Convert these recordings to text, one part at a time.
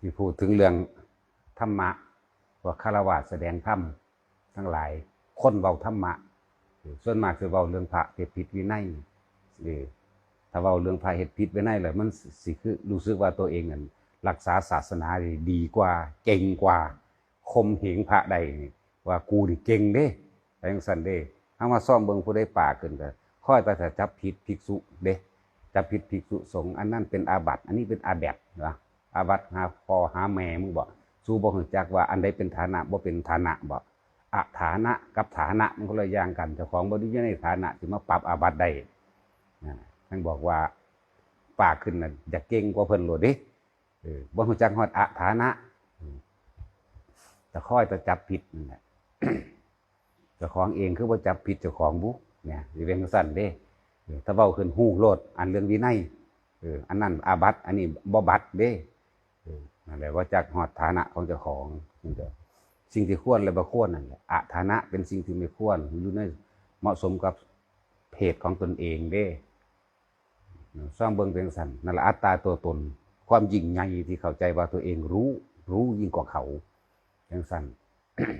ที่พูดถึงเรื่องธรรมะว่าคารวะแสดงธรรมทั้งหลายคนเว้าธรรมะส่วนมากจะเว้าเรื่องพระเฮ็ดผิดวินัยเออถ้าเว้าเรื่องพระเฮ็ดผิดวินัยแล้วมันสิคือรู้สึกว่าตัวเองนั้นรักษาศาสนาดีกว่าเก่งกว่า คมเหงพระใดว่ากูนี่เก่งเด้ไปจังซั่นเด้เฮามาซ่อมเบิงผู้ใดป่าขึ้นก็ค่อยแต่จะจับผิดภิกษุเด้จับผิดภิกษุสงฆ์อันนั้นเป็นอาบัติอันนี้เป็นอาแบตนะ อาบัตหาพอหาแม่มึงบ่สู้บ่ฮู้จักว่าอันใดเป็นฐานะบ่เป็นฐานะบ่อะฐานะกับฐานะมันคนละอย่างกันเจ้าของบริยในฐานะที่มาปรับอาบัตได้นะท่านบอกว่าปากขึ้นน่ะอยาเก่งกว่าเพิ่นโลดดิเออบ่ฮู้จักฮอดอะฐานะอืมแต่ค่อยแต่จับผิดนั่นแหละเจ้าของเองคือบ่จับผิดเจ้าของบุเนี่ยสิเป็นจังซั่นเด้ถ้าเว้าขึ้นฮู้โลด อันเรื่องวินัยเอออันนั้นอาบัตอันนี้บ่บัตเด้ และว่าจักฮอดฐานะของเจ้าของนี่เด้อสิ่งที่ควรและบ่ควรนั่นแหละอะฐานะเป็นสิ่งที่ไม่ควรอยู่ในเหมาะสมกับเพศของตนเองเด้สร้างเบิ่งเป็นสันนั่นแหละอัตตาตัวตน ความยิ่งใหญ่ที่เข้าใจว่าตัวเองรู้ รู้ยิ่งกว่าเขาเป็นสัน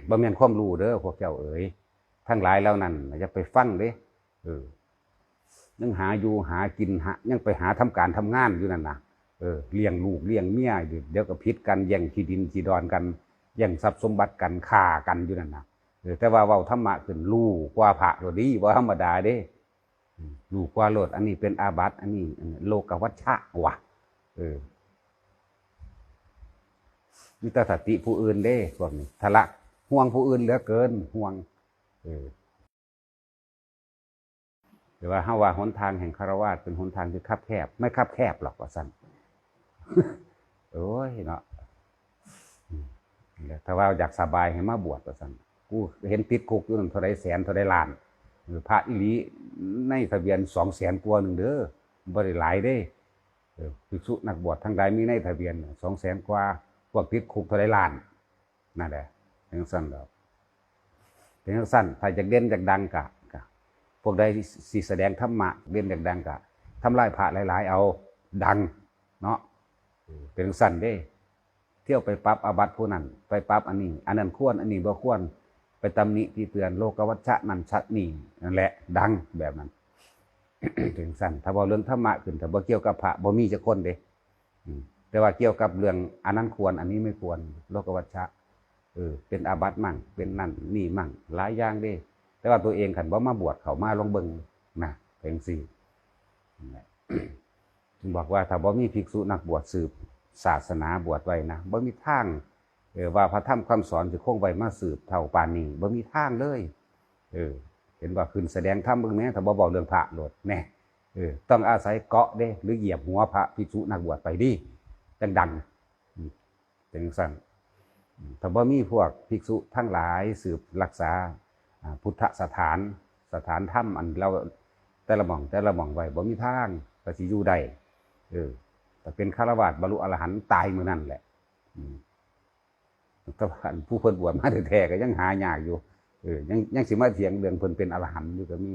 บ่แม่นความรู้เด้อพวกเจ้าเอ๋ยทั้งหลายแล้วนั่นอย่าไปฟังเด้เออยังหาอยู่หากินหายังไปหาทำการทำงานอยู่นั่นนะ เออเลี้ยงลูกเลี้ยงเมียเดี๋ยวก็พิษกันแย่งที่ดินที่ดอนกันแย่งทรัพย์สมบัติกันฆ่ากันอยู่นั่นนะเออแต่ว่าเว้าธรรมะขึ้นรู้กว่าพระโลดีว่าธรรมดาเด้อืมรู้กว่าโลด อันนี้เป็นอาบัติอันนี้โลกวัชชะวะเออวิตสติผู้อื่นเด้พวกนี้ทะละห่วงผู้อื่นเหลือเกินห่วง เออหรือว่าเฮาว่าหนทางแห่งคารวะเป็นหนทางที่คับแคบ ไม่คับแคบหรอกว่าซั่น โอ้ยเนาะถ้าว่าอยากสบายให้มาบวชว่าซั่นกูเห็นติดคุกอยู่นั่นเท่าไรแสนเท่าไรล้านพระอิลีในทะเบียนสองแสนกว่าหนึ่งเด้อบ่ได้หลายเด้ออภิกษุนักบวชทั้งใดมีในทะเบียนสองแสนกว่าพวกติดคุกเท่าไรล้านนั่นแหละเป็นสั้นดอกเป็นสั้นถ้าอยากเด่นอยากดังกะกะพวกใดสิแสดงธรรมะเด่นอยากดังกะทำลายพระหลาย ๆ เอาดังเนาะ เป็นสั้นเด้ เที่ยวไปปรับอาบัติผู้นั้น ไปปรับอันนี้ อันนั้นควร อันนี้บ่ควร ไปตำหนิที่เตือนโลกวัชชะนั่นชัดนี่นั่นแหละ ดังแบบนั้นถึงสั้นถ้าบ่เรื่องธรรมะขึ้นถ้าบ่เกี่ยวกับพระบ่มีจักคนเด้แต่ว่าเกี่ยวกับเรื่องอันนั้นควร อันนี้ไม่ควร โลกวัชชะเออเป็นอาบัติมั่ง เป็นนั่นนี่มั่ง หลายอย่างเด้ แต่ว่าตัวเองขันบ่ามาบวชเขามาลองเบิงนะเป็นสี่ บอกว่าถ้าบ่มีภิกษุนักบวชสืบศาสนาบวชไว้นะบ่มีทางเออว่าพระธรรมคำสอนจะคงไว้มาสืบเท่าปานนี้บ่มีทางเลยเออเห็นว่าขึ้นแสดงธรรมเบิ่งแหน่ถ้าบ่บอกเรื่องพระโลดแน่เออต้องอาศัยเกาะเด้หรือเหยียบหัวพระภิกษุนักบวชไปดิจังดังอืมเป็นจังซั่นถ้าบ่มีพวกภิกษุทั้งหลายสืบรักษาพุทธสถานสถานธรรมอันเราแต่ละหม่องแต่ละหม่องไว้บ่มีทางก็สิอยู่ได้ เออแต่เป็นฆราวาสบรรลุอรหันต์ตายมือนั่นแหละอืมแต่ว่าอันผู้เพิ่นบวชมาแท้ๆก็ยังหายากอยู่เออยังยังสิมาเถียงเรื่องเพิ่นเป็นอรหันต์อยู่ก็มี